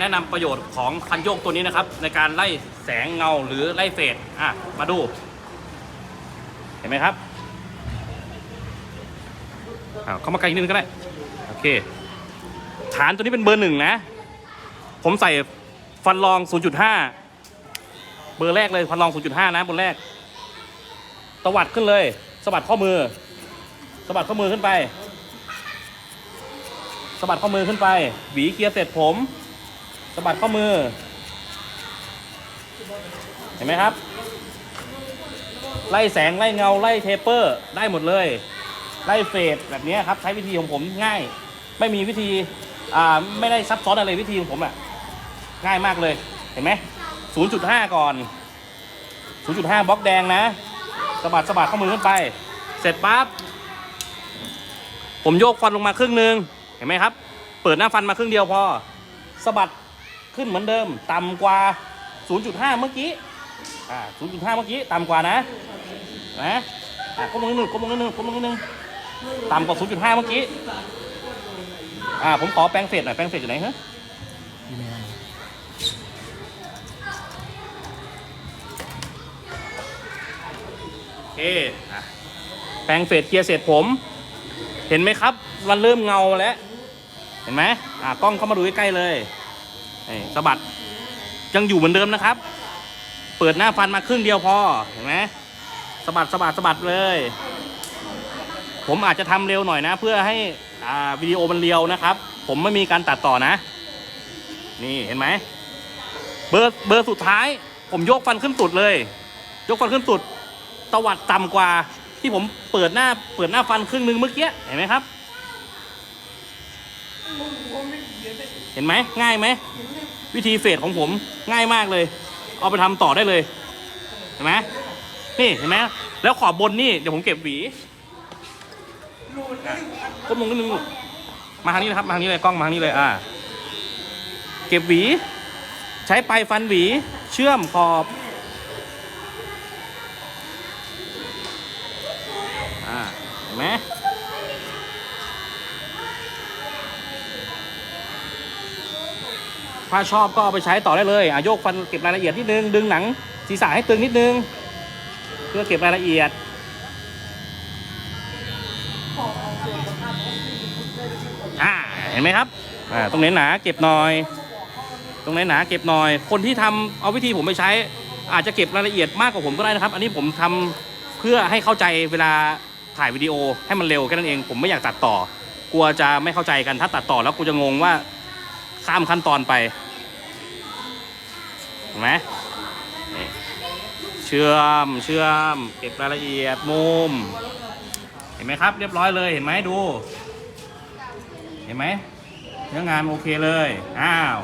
แนะนำประโยชน์ของคันโยกตัวนี้นะครับ ในการไล่แสงเงาหรือไล่เฟดอะมาดู เห็นไหมครับอ้าเข้ามาไกลนิดนึงก็ได้ โอเค ฐานตัวนี้เป็นเบอร์หนึ่งนะ ผมใส่ฟันรอง 0.5 เบอร์แรกเลยฟันรอง 0.5 นะบนแรก ตวัดขึ้นเลยสะบัดข้อมือสะบัดข้อมือขึ้นไปสะบัดข้อมือขึ้นไป หวีเคลียร์เสร็จผม สะบัดข้อมือ เห็นไหมครับ ไล่แสงไล่เงาไล่เทปเปอร์ได้หมดเลย ไล่เฟดแบบนี้ครับ ใช้วิธีของผมง่าย ไม่มีวิธีอ่าไม่ได้ซับซ้อนอะไรวิธีของผมอะง่ายมากเลยเห็นไหม0.5ก่อน0.5บล็อกแดงนะสะบัดสะบัดข้อมือขึ้นไป เสร็จปั๊บผมโยกฟันลงมาครึ่งหนึ่งเห็นไหมครับ เปิดหน้าฟันมาครึ่งเดียวพอสะบัด ขึ้นเหมือนเดิม ต่ำกว่า 0.5 เมื่อกี้อ่า0.5 เมื่อกี้ต่ำกว่านะนะอ่าก้มลงนิดนึงก้มลงนิดนึงก้มลงนิดนึงต่ำกว่า 0.5 เมื่อกี้อ่าผมขอแปรงเศษหน่อยแปรงเศษอยู่ไหนฮะโอเคอะแปรงเศษเคลียร์เศษผม เห็นไหมครับ มันเริ่มเงาแล้ว เห็นไหมอ่ากล้องเข้ามาดูใกล้ๆเลย นี่สะบัดยังอยู่เหมือนเดิมนะครับ เปิดหน้าฟันมาครึ่งเดียวพอเห็นไหมสะบัดสะบัดสะบัดเลย ผมอาจจะทำเร็วหน่อยนะ เพื่อให้อ่าวิดีโอมันเรียวนะครับ ผมไม่มีการตัดต่อนะ นี่เห็นไหมเบอร์เบอร์สุดท้าย ผมยกฟันขึ้นสุดเลย ยกฟันขึ้นสุดตวัดต่ำกว่าที่ผมเปิดหน้าเปิดหน้าฟันครึ่งหนึ่งเมื่อกี้เห็นไหมครับ เห็นไหมง่ายไหม วิธีเฟดของผมง่ายมากเลย เอาไปทำต่อได้เลย เห็นไหมนี่เห็นไหมแล้วขอบบนนี่เดี๋ยวผมเก็บหวีก้มลงนิดนึงมาทางนี้นะครับมาทางนี้เลยกล้องมาทางนี้เลยอ่า เก็บหวี ใช้ปลายฟันหวี เชื่อมขอบอ่าเห็นไหม ถ้าชอบก็เอาไปใช้ต่อได้เลยอะโยกฟันเก็บรายละเอียดนิดนึง ดึงหนังศีรษะให้ตึงนิดนึง เพื่อเก็บรายละเอียด อ่า เห็นไหมครับ อ่า ตรงไหนหนาเก็บหน่อย ตรงไหนหนาเก็บหน่อย คนที่ทำเอาวิธีผมไปใช้ อาจจะเก็บรายละเอียดมากกว่าผมก็ได้นะครับ อันนี้ผมทำเพื่อให้เข้าใจเวลาถ่ายวิดีโอให้มันเร็วแค่นั้นเอง ผมไม่อยากตัดต่อ กลัวจะไม่เข้าใจกัน ถ้าตัดต่อแล้วกูจะงงว่า ข้ามขั้นตอนไปเห็นไหมเชื่อมเชื่อมเก็บรายละเอียดมุม เห็นไหมครับ เรียบร้อยเลยเห็นไหมดู เห็นไหมเนื้องานโอเคเลย อ้าว